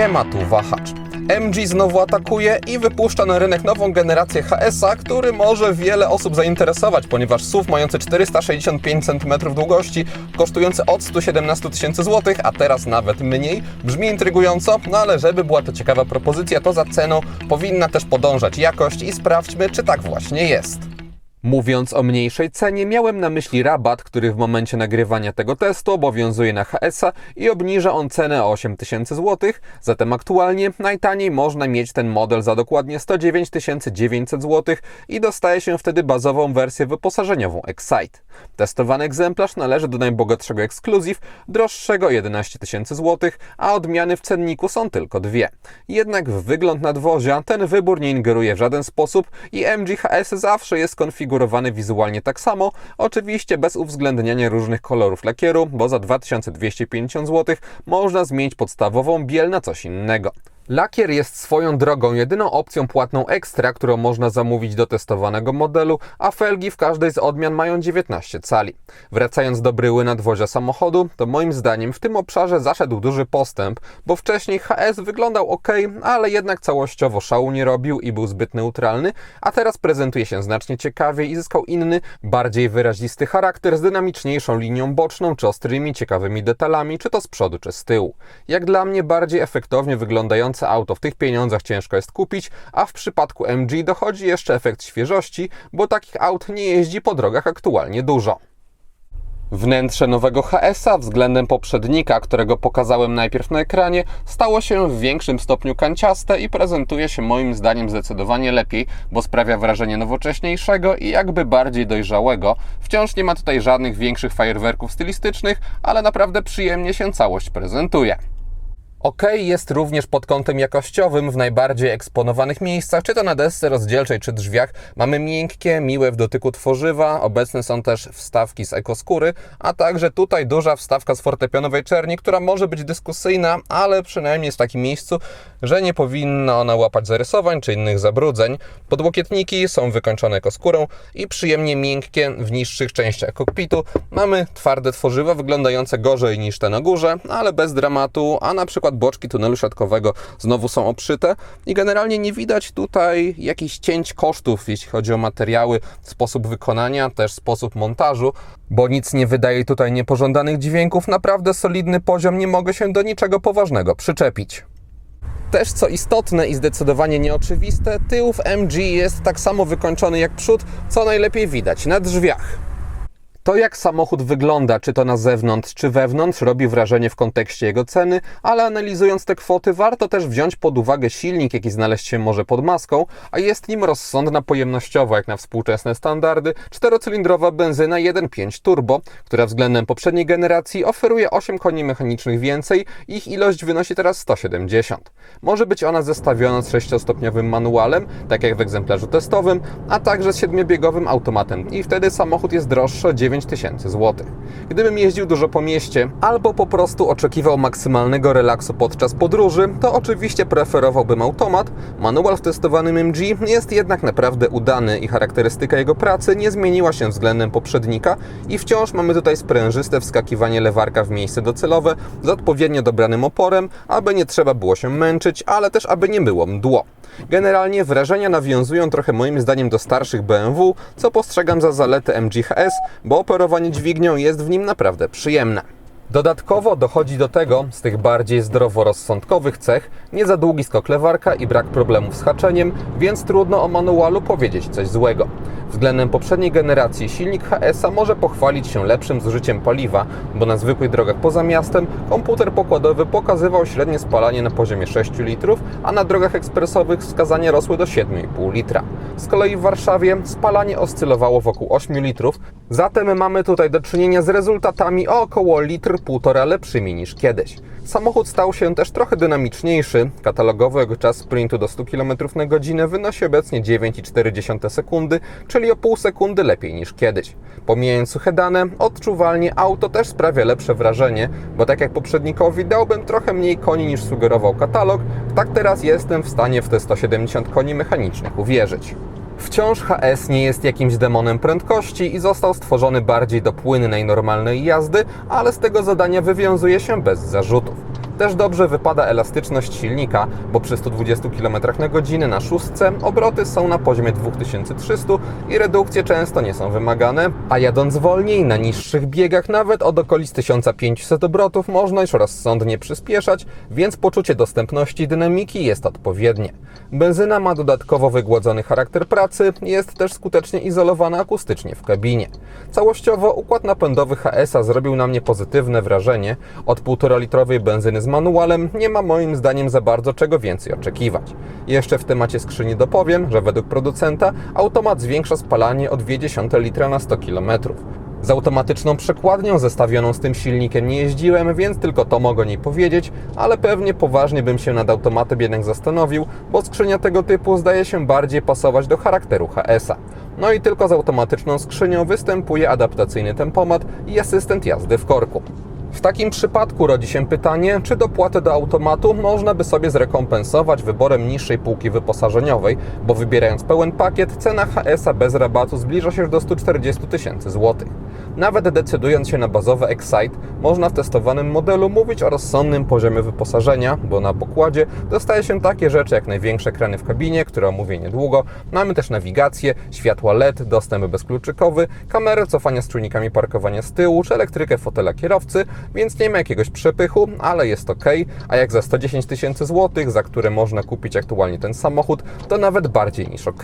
się ma tu wahacz. MG znowu atakuje i wypuszcza na rynek nową generację HS-a, który może wiele osób zainteresować, ponieważ SUV mający 465 cm długości, kosztujący od 117 tysięcy złotych, a teraz nawet mniej, brzmi intrygująco, no ale żeby była to ciekawa propozycja, to za ceną powinna też podążać jakość i sprawdźmy, czy tak właśnie jest. Mówiąc o mniejszej cenie, miałem na myśli rabat, który w momencie nagrywania tego testu obowiązuje na HS-a i obniża on cenę o 8000 zł, zatem aktualnie najtaniej można mieć ten model za dokładnie 109 900 zł i dostaje się wtedy bazową wersję wyposażeniową Excite. Testowany egzemplarz należy do najbogatszego Exclusive, droższego 11 tysięcy zł, a odmiany w cenniku są tylko dwie. Jednak w wygląd nadwozia ten wybór nie ingeruje w żaden sposób i MG HS zawsze jest konfigurowany wizualnie tak samo, oczywiście bez uwzględniania różnych kolorów lakieru, bo za 2250 zł można zmienić podstawową biel na coś innego. Lakier jest swoją drogą jedyną opcją płatną ekstra, którą można zamówić do testowanego modelu, a felgi w każdej z odmian mają 19 cali. Wracając do bryły nadwozia samochodu, to moim zdaniem w tym obszarze zaszedł duży postęp, bo wcześniej HS wyglądał ok, ale jednak całościowo szału nie robił i był zbyt neutralny, a teraz prezentuje się znacznie ciekawiej i zyskał inny, bardziej wyrazisty charakter z dynamiczniejszą linią boczną czy ostrymi, ciekawymi detalami, czy to z przodu, czy z tyłu. Jak dla mnie bardziej efektownie wyglądające auto w tych pieniądzach ciężko jest kupić, a w przypadku MG dochodzi jeszcze efekt świeżości, bo takich aut nie jeździ po drogach aktualnie dużo. Wnętrze nowego HS-a względem poprzednika, którego pokazałem najpierw na ekranie, stało się w większym stopniu kanciaste i prezentuje się moim zdaniem zdecydowanie lepiej, bo sprawia wrażenie nowocześniejszego i jakby bardziej dojrzałego. Wciąż nie ma tutaj żadnych większych fajerwerków stylistycznych, ale naprawdę przyjemnie się całość prezentuje. OK jest również pod kątem jakościowym w najbardziej eksponowanych miejscach, czy to na desce rozdzielczej, czy drzwiach. Mamy miękkie, miłe w dotyku tworzywa, obecne są też wstawki z ekoskóry, a także tutaj duża wstawka z fortepianowej czerni, która może być dyskusyjna, ale przynajmniej jest w takim miejscu, że nie powinna ona łapać zarysowań czy innych zabrudzeń. Podłokietniki są wykończone ekoskórą i przyjemnie miękkie w niższych częściach kokpitu. Mamy twarde tworzywa wyglądające gorzej niż te na górze, ale bez dramatu, a na przykład boczki tunelu środkowego znowu są obszyte i generalnie nie widać tutaj jakichś cięć kosztów, jeśli chodzi o materiały, sposób wykonania, też sposób montażu, bo nic nie wydaje tutaj niepożądanych dźwięków. Naprawdę solidny poziom, nie mogę się do niczego poważnego przyczepić. Też co istotne i zdecydowanie nieoczywiste, tył w MG jest tak samo wykończony jak przód, co najlepiej widać na drzwiach. To jak samochód wygląda, czy to na zewnątrz, czy wewnątrz, robi wrażenie w kontekście jego ceny, ale analizując te kwoty, warto też wziąć pod uwagę silnik, jaki znaleźć się może pod maską, a jest nim rozsądna pojemnościowo, jak na współczesne standardy, czterocylindrowa benzyna 1.5 turbo, która względem poprzedniej generacji oferuje 8 koni mechanicznych więcej, ich ilość wynosi teraz 170. Może być ona zestawiona z 6-stopniowym manualem, tak jak w egzemplarzu testowym, a także z 7-biegowym automatem i wtedy samochód jest droższy o 9 tysięcy złotych. Gdybym jeździł dużo po mieście, albo po prostu oczekiwał maksymalnego relaksu podczas podróży, to oczywiście preferowałbym automat. Manual w testowanym MG jest jednak naprawdę udany i charakterystyka jego pracy nie zmieniła się względem poprzednika i wciąż mamy tutaj sprężyste wskakiwanie lewarka w miejsce docelowe z odpowiednio dobranym oporem, aby nie trzeba było się męczyć, ale też aby nie było mdło. Generalnie wrażenia nawiązują trochę moim zdaniem do starszych BMW, co postrzegam za zaletę MGHS, bo operowanie dźwignią jest w nim naprawdę przyjemne. Dodatkowo dochodzi do tego, z tych bardziej zdroworozsądkowych cech, nie za długi skok lewarka i brak problemów z haczeniem, więc trudno o manualu powiedzieć coś złego. Względem poprzedniej generacji silnik HS-a może pochwalić się lepszym zużyciem paliwa, bo na zwykłych drogach poza miastem komputer pokładowy pokazywał średnie spalanie na poziomie 6 litrów, a na drogach ekspresowych wskazania rosły do 7,5 litra. Z kolei w Warszawie spalanie oscylowało wokół 8 litrów, zatem mamy tutaj do czynienia z rezultatami o około litr półtora lepszymi niż kiedyś. Samochód stał się też trochę dynamiczniejszy. Katalogowy czas sprintu do 100 km na godzinę wynosi obecnie 9,4 sekundy, czyli o pół sekundy lepiej niż kiedyś. Pomijając suche dane, odczuwalnie auto też sprawia lepsze wrażenie, bo tak jak poprzednikowi dałbym trochę mniej koni niż sugerował katalog, tak teraz jestem w stanie w te 170 koni mechanicznych uwierzyć. Wciąż HS nie jest jakimś demonem prędkości i został stworzony bardziej do płynnej, normalnej jazdy, ale z tego zadania wywiązuje się bez zarzutów. Też dobrze wypada elastyczność silnika, bo przy 120 km na godzinę na szóstce obroty są na poziomie 2300 i redukcje często nie są wymagane, a jadąc wolniej na niższych biegach nawet od okolic 1500 obrotów można już rozsądnie przyspieszać, więc poczucie dostępności dynamiki jest odpowiednie. Benzyna ma dodatkowo wygłodzony charakter pracy, jest też skutecznie izolowana akustycznie w kabinie. Całościowo układ napędowy HS-a zrobił na mnie pozytywne wrażenie. Od 1,5 litrowej benzyny z manualem nie ma moim zdaniem za bardzo czego więcej oczekiwać. Jeszcze w temacie skrzyni dopowiem, że według producenta automat zwiększa spalanie o 0,2 litra na 100 km. Z automatyczną przekładnią zestawioną z tym silnikiem nie jeździłem, więc tylko to mogę o niej powiedzieć, ale pewnie poważnie bym się nad automatem jednak zastanowił, bo skrzynia tego typu zdaje się bardziej pasować do charakteru HS-a. No i tylko z automatyczną skrzynią występuje adaptacyjny tempomat i asystent jazdy w korku. W takim przypadku rodzi się pytanie, czy dopłatę do automatu można by sobie zrekompensować wyborem niższej półki wyposażeniowej, bo wybierając pełen pakiet, cena HS-a bez rabatu zbliża się do 140 tysięcy złotych. Nawet decydując się na bazowe Excite, można w testowanym modelu mówić o rozsądnym poziomie wyposażenia, bo na pokładzie dostaje się takie rzeczy jak największe ekrany w kabinie, które omówię niedługo. Mamy też nawigację, światła LED, dostęp bezkluczykowy, kamerę cofania z czujnikami parkowania z tyłu, czy elektrykę fotela kierowcy, więc nie ma jakiegoś przepychu, ale jest ok. A jak za 110 tysięcy złotych, za które można kupić aktualnie ten samochód, to nawet bardziej niż ok.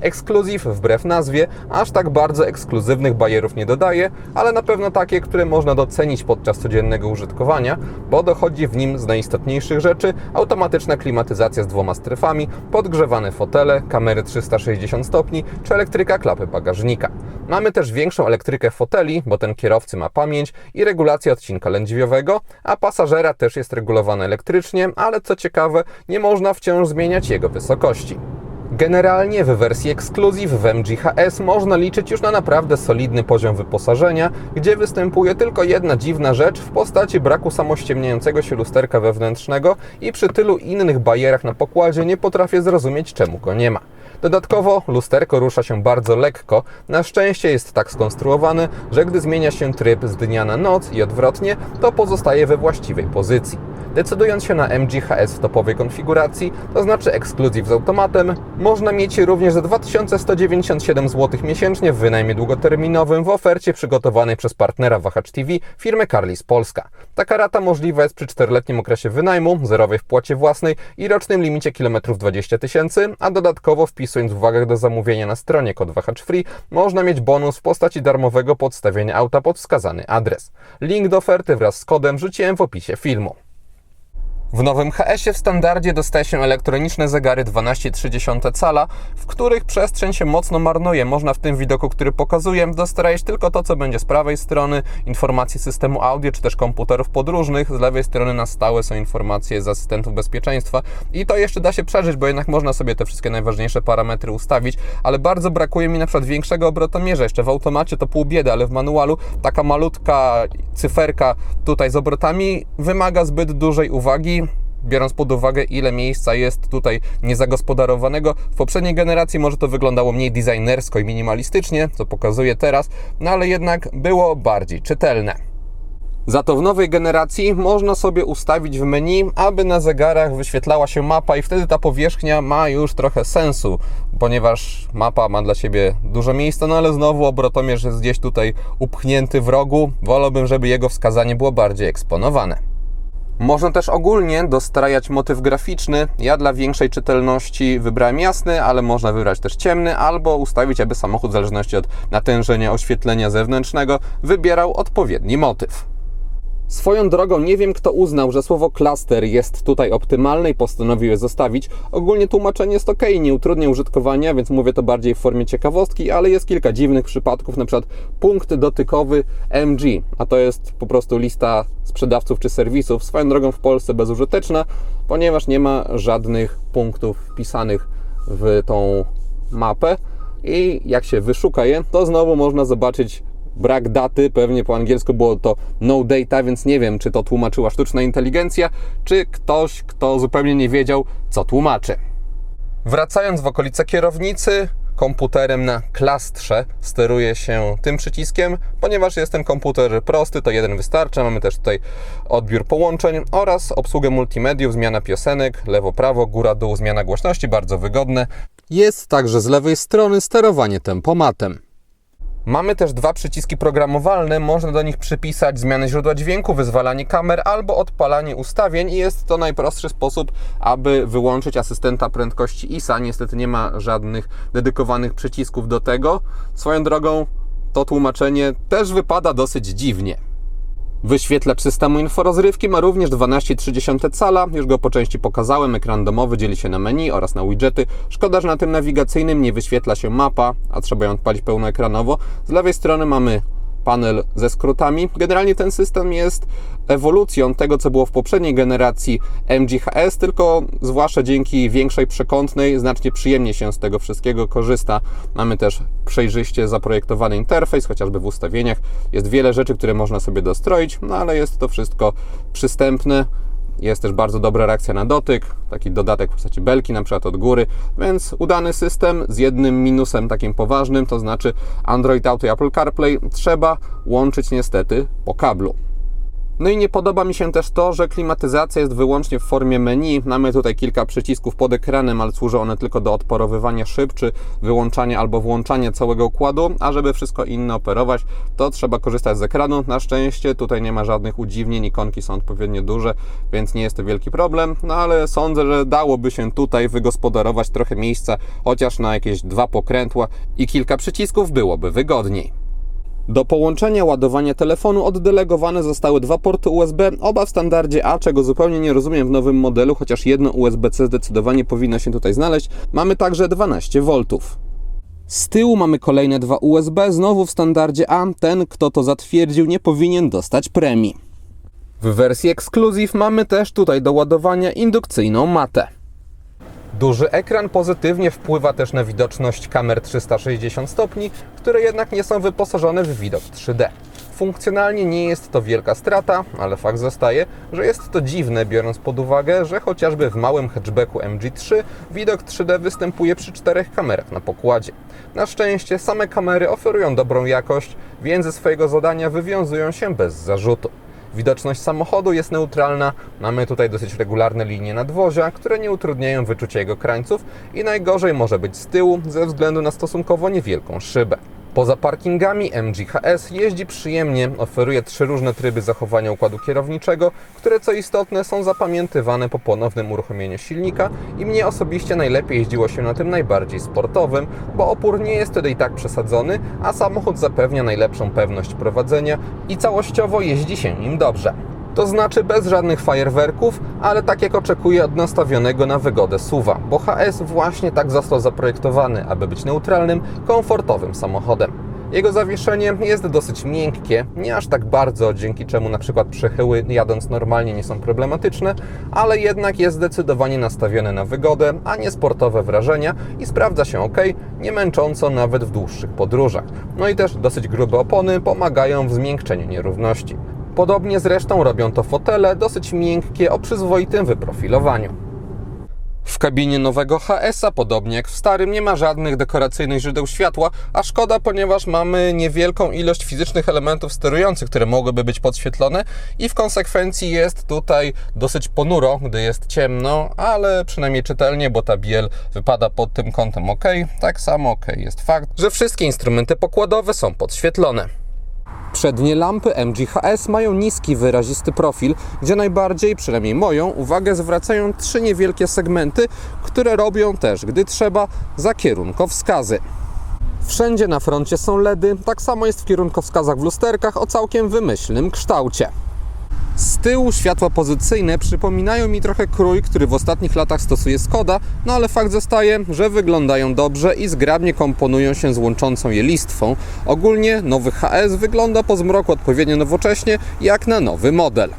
Ekskluzyw wbrew nazwie, aż tak bardzo ekskluzywnych bajerów nie dodaje, ale na pewno takie, które można docenić podczas codziennego użytkowania, bo dochodzi w nim z najistotniejszych rzeczy automatyczna klimatyzacja z dwoma strefami, podgrzewane fotele, kamery 360 stopni czy elektryka klapy bagażnika. Mamy też większą elektrykę foteli, bo ten kierowcy ma pamięć i regulację odcinka lędźwiowego, a pasażera też jest regulowana elektrycznie, ale co ciekawe, nie można wciąż zmieniać jego wysokości. Generalnie w wersji Exclusive w MGHS można liczyć już na naprawdę solidny poziom wyposażenia, gdzie występuje tylko jedna dziwna rzecz w postaci braku samościemniającego się lusterka wewnętrznego i przy tylu innych bajerach na pokładzie nie potrafię zrozumieć czemu go nie ma. Dodatkowo lusterko rusza się bardzo lekko. Na szczęście jest tak skonstruowany, że gdy zmienia się tryb z dnia na noc i odwrotnie, to pozostaje we właściwej pozycji. Decydując się na MGHS w topowej konfiguracji, to znaczy ekskluzyw z automatem, można mieć również za 2197 zł miesięcznie w wynajmie długoterminowym w ofercie przygotowanej przez partnera Wahacz TV, firmę Carlis Polska. Taka rata możliwa jest przy 4-letnim okresie wynajmu, zerowej wpłacie własnej i rocznym limicie kilometrów 20 tysięcy, a dodatkowo wpisując w uwagach do zamówienia na stronie kod Wahacz Free, można mieć bonus w postaci darmowego podstawienia auta pod wskazany adres. Link do oferty wraz z kodem rzuciłem w opisie filmu. W nowym HS-ie w standardzie dostaje się elektroniczne zegary 12,3 cala, w których przestrzeń się mocno marnuje. Można w tym widoku, który pokazuję, dostarać tylko to, co będzie z prawej strony, informacje systemu audio czy też komputerów podróżnych. Z lewej strony na stałe są informacje z asystentów bezpieczeństwa i to jeszcze da się przeżyć, bo jednak można sobie te wszystkie najważniejsze parametry ustawić, ale bardzo brakuje mi na przykład większego obrotomierza. Jeszcze w automacie to pół biedy, ale w manualu taka malutka cyferka tutaj z obrotami wymaga zbyt dużej uwagi biorąc pod uwagę, ile miejsca jest tutaj niezagospodarowanego. W poprzedniej generacji może to wyglądało mniej designersko i minimalistycznie, co pokazuje teraz, no ale jednak było bardziej czytelne. Za to w nowej generacji można sobie ustawić w menu, aby na zegarach wyświetlała się mapa i wtedy ta powierzchnia ma już trochę sensu, ponieważ mapa ma dla Ciebie dużo miejsca, no ale znowu obrotomierz jest gdzieś tutaj upchnięty w rogu. Wolałbym, żeby jego wskazanie było bardziej eksponowane. Można też ogólnie dostrajać motyw graficzny. Ja dla większej czytelności wybrałem jasny, ale można wybrać też ciemny, albo ustawić, aby samochód w zależności od natężenia oświetlenia zewnętrznego wybierał odpowiedni motyw. Swoją drogą nie wiem, kto uznał, że słowo cluster jest tutaj optymalne i postanowił je zostawić. Ogólnie tłumaczenie jest ok, nie utrudnia użytkowania, więc mówię to bardziej w formie ciekawostki, ale jest kilka dziwnych przypadków, na przykład punkt dotykowy MG, a to jest po prostu lista sprzedawców czy serwisów. Swoją drogą w Polsce bezużyteczna, ponieważ nie ma żadnych punktów wpisanych w tą mapę i jak się wyszuka je, to znowu można zobaczyć brak daty, pewnie po angielsku było to no data, więc nie wiem, czy to tłumaczyła sztuczna inteligencja, czy ktoś, kto zupełnie nie wiedział, co tłumaczy. Wracając w okolice kierownicy, komputerem na klastrze steruje się tym przyciskiem, ponieważ jest ten komputer prosty, to jeden wystarcza. Mamy też tutaj odbiór połączeń oraz obsługę multimediów, zmiana piosenek, lewo-prawo, góra-dół, zmiana głośności, bardzo wygodne. Jest także z lewej strony sterowanie tempomatem. Mamy też dwa przyciski programowalne, można do nich przypisać zmianę źródła dźwięku, wyzwalanie kamer albo odpalanie ustawień i jest to najprostszy sposób, aby wyłączyć asystenta prędkości ISA. Niestety nie ma żadnych dedykowanych przycisków do tego. Swoją drogą to tłumaczenie też wypada dosyć dziwnie. Wyświetlacz systemu inforozrywki ma również 12,3 cala, już go po części pokazałem, ekran domowy dzieli się na menu oraz na widgety. Szkoda, że na tym nawigacyjnym nie wyświetla się mapa, a trzeba ją odpalić pełnoekranowo. Z lewej strony mamy panel ze skrótami. Generalnie ten system jest ewolucją tego, co było w poprzedniej generacji MGHS, tylko zwłaszcza dzięki większej przekątnej znacznie przyjemnie się z tego wszystkiego korzysta. Mamy też przejrzyście zaprojektowany interfejs, chociażby w ustawieniach. Jest wiele rzeczy, które można sobie dostroić, no ale jest to wszystko przystępne. Jest też bardzo dobra reakcja na dotyk, taki dodatek w postaci belki na przykład od góry, więc udany system z jednym minusem takim poważnym, to znaczy Android Auto i Apple CarPlay trzeba łączyć niestety po kablu. No i nie podoba mi się też to, że klimatyzacja jest wyłącznie w formie menu. Mamy tutaj kilka przycisków pod ekranem, ale służą one tylko do odparowywania szyb, czy wyłączania albo włączania całego układu, a żeby wszystko inne operować, to trzeba korzystać z ekranu. Na szczęście tutaj nie ma żadnych udziwnień, ikonki są odpowiednio duże, więc nie jest to wielki problem, no ale sądzę, że dałoby się tutaj wygospodarować trochę miejsca, chociaż na jakieś dwa pokrętła i kilka przycisków byłoby wygodniej. Do połączenia ładowania telefonu oddelegowane zostały dwa porty USB, oba w standardzie A, czego zupełnie nie rozumiem w nowym modelu, chociaż jedno USB-C zdecydowanie powinno się tutaj znaleźć. Mamy także 12 V. Z tyłu mamy kolejne dwa USB, znowu w standardzie A. Ten, kto to zatwierdził, nie powinien dostać premii. W wersji Exclusive mamy też tutaj do ładowania indukcyjną matę. Duży ekran pozytywnie wpływa też na widoczność kamer 360 stopni, które jednak nie są wyposażone w widok 3D. Funkcjonalnie nie jest to wielka strata, ale fakt zostaje, że jest to dziwne, biorąc pod uwagę, że chociażby w małym hatchbacku MG3 widok 3D występuje przy czterech kamerach na pokładzie. Na szczęście same kamery oferują dobrą jakość, więc ze swojego zadania wywiązują się bez zarzutu. Widoczność samochodu jest neutralna, mamy tutaj dosyć regularne linie nadwozia, które nie utrudniają wyczucia jego krańców i najgorzej może być z tyłu ze względu na stosunkowo niewielką szybę. Poza parkingami MGHS jeździ przyjemnie, oferuje trzy różne tryby zachowania układu kierowniczego, które co istotne są zapamiętywane po ponownym uruchomieniu silnika i mnie osobiście najlepiej jeździło się na tym najbardziej sportowym, bo opór nie jest wtedy i tak przesadzony, a samochód zapewnia najlepszą pewność prowadzenia i całościowo jeździ się nim dobrze. To znaczy bez żadnych fajerwerków, ale tak jak oczekuję od nastawionego na wygodę suwa, bo HS właśnie tak został zaprojektowany, aby być neutralnym, komfortowym samochodem. Jego zawieszenie jest dosyć miękkie, nie aż tak bardzo, dzięki czemu na przykład przechyły jadąc normalnie nie są problematyczne, ale jednak jest zdecydowanie nastawione na wygodę, a nie sportowe wrażenia i sprawdza się ok, nie męcząco nawet w dłuższych podróżach. No i też dosyć grube opony pomagają w zmiękczeniu nierówności. Podobnie zresztą robią to fotele, dosyć miękkie, o przyzwoitym wyprofilowaniu. W kabinie nowego HS-a, podobnie jak w starym, nie ma żadnych dekoracyjnych źródeł światła, a szkoda, ponieważ mamy niewielką ilość fizycznych elementów sterujących, które mogłyby być podświetlone i w konsekwencji jest tutaj dosyć ponuro, gdy jest ciemno, ale przynajmniej czytelnie, bo ta biel wypada pod tym kątem ok. Tak samo ok jest fakt, że wszystkie instrumenty pokładowe są podświetlone. Przednie lampy MGHS mają niski, wyrazisty profil, gdzie najbardziej, przynajmniej moją, uwagę zwracają trzy niewielkie segmenty, które robią też, gdy trzeba, za kierunkowskazy. Wszędzie na froncie są LEDy, tak samo jest w kierunkowskazach w lusterkach o całkiem wymyślnym kształcie. Z tyłu światła pozycyjne przypominają mi trochę krój, który w ostatnich latach stosuje Skoda, no ale fakt zostaje, że wyglądają dobrze i zgrabnie komponują się z łączącą je listwą. Ogólnie nowy HS wygląda po zmroku odpowiednio nowocześnie, jak na nowy model.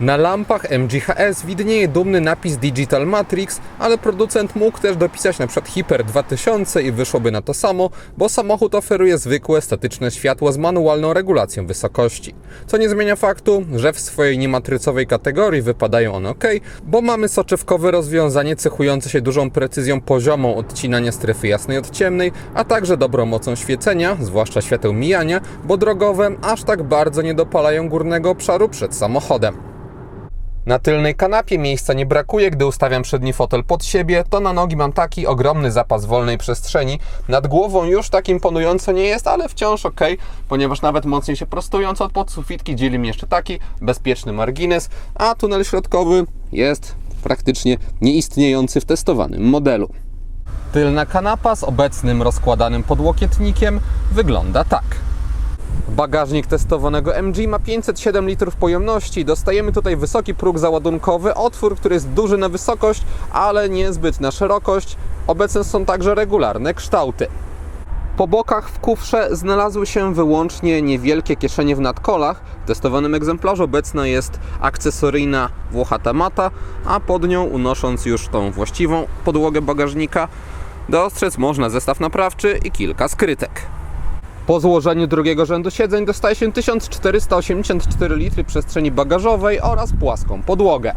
Na lampach MGHS widnieje dumny napis Digital Matrix, ale producent mógł też dopisać np. Hyper 2000 i wyszłoby na to samo, bo samochód oferuje zwykłe statyczne światło z manualną regulacją wysokości. Co nie zmienia faktu, że w swojej niematrycowej kategorii wypadają one ok, bo mamy soczewkowe rozwiązanie cechujące się dużą precyzją poziomą odcinania strefy jasnej od ciemnej, a także dobrą mocą świecenia, zwłaszcza świateł mijania, bo drogowe aż tak bardzo nie dopalają górnego obszaru przed samochodem. Na tylnej kanapie miejsca nie brakuje, gdy ustawiam przedni fotel pod siebie, to na nogi mam taki ogromny zapas wolnej przestrzeni. Nad głową już tak imponująco nie jest, ale wciąż ok, ponieważ nawet mocniej się prostując od podsufitki dzieli mi jeszcze taki bezpieczny margines, a tunel środkowy jest praktycznie nieistniejący w testowanym modelu. Tylna kanapa z obecnym rozkładanym podłokietnikiem wygląda tak. Bagażnik testowanego MG ma 507 litrów pojemności. Dostajemy tutaj wysoki próg załadunkowy, otwór, który jest duży na wysokość, ale niezbyt na szerokość. Obecne są także regularne kształty. Po bokach w kufrze znalazły się wyłącznie niewielkie kieszenie w nadkolach. W testowanym egzemplarzu obecna jest akcesoryjna włochata mata, a pod nią unosząc już tą właściwą podłogę bagażnika, dostrzec można zestaw naprawczy i kilka skrytek. Po złożeniu drugiego rzędu siedzeń dostaje się 1484 litry przestrzeni bagażowej oraz płaską podłogę.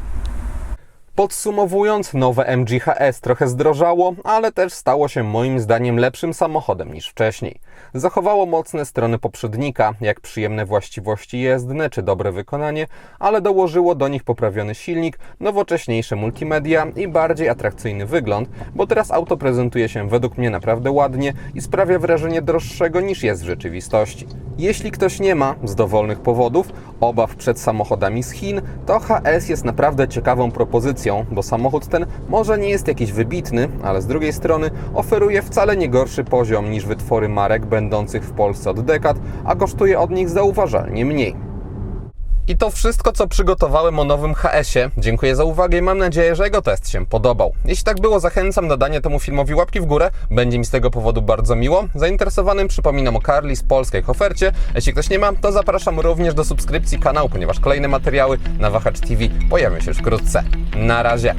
Podsumowując, nowe MGHS trochę zdrożało, ale też stało się moim zdaniem lepszym samochodem niż wcześniej. Zachowało mocne strony poprzednika, jak przyjemne właściwości jezdne czy dobre wykonanie, ale dołożyło do nich poprawiony silnik, nowocześniejsze multimedia i bardziej atrakcyjny wygląd, bo teraz auto prezentuje się według mnie naprawdę ładnie i sprawia wrażenie droższego niż jest w rzeczywistości. Jeśli ktoś nie ma, z dowolnych powodów, obaw przed samochodami z Chin, to HS jest naprawdę ciekawą propozycją, bo samochód ten może nie jest jakiś wybitny, ale z drugiej strony oferuje wcale nie gorszy poziom niż wytwory marek będących w Polsce od dekad, a kosztuje od nich zauważalnie mniej. I to wszystko, co przygotowałem o nowym HS-ie. Dziękuję za uwagę i mam nadzieję, że jego test się podobał. Jeśli tak było, zachęcam do dania temu filmowi łapki w górę. Będzie mi z tego powodu bardzo miło. Zainteresowanym przypominam o Carly z polskiej ofercie. Jeśli ktoś nie ma, to zapraszam również do subskrypcji kanału, ponieważ kolejne materiały na Wahacz TV pojawią się już wkrótce. Na razie!